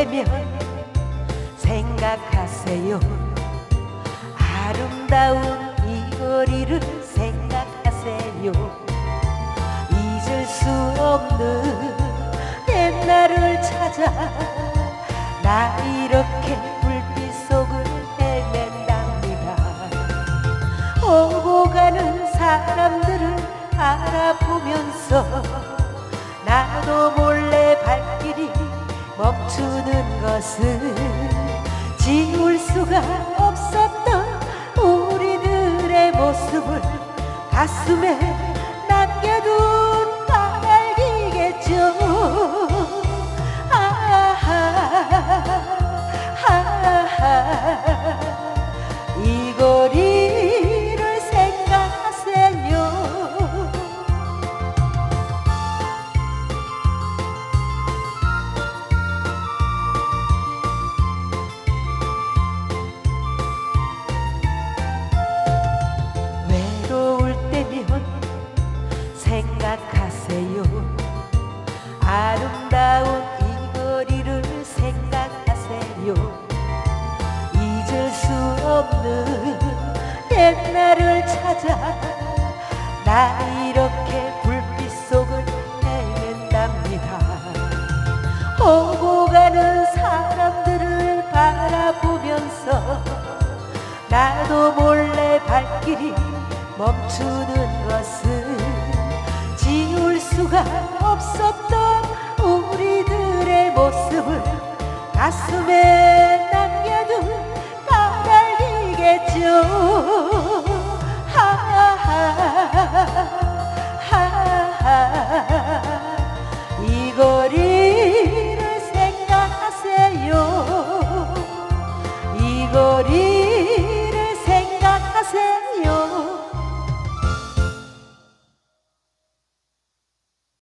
때면 생각하세요. 아름다운 이 거리를 생각하세요. 잊을 수 없는 옛날을 찾아 나 이렇게 불빛 속을 헤맨답니다. 오고 가는 사람들을 알아보면서 나도 몰래 멈추는 것은 지울 수가 없었던 우리들의 모습을 가슴에 남겨둔 나 이렇게 불빛 속을 헤맨답니다. 오고 가는 사람들을 바라보면서 나도 몰래 발길이 멈추는 것은 지울 수가 없었던 우리들의 모습을 가슴에 거리를 생각하세요. 이 거리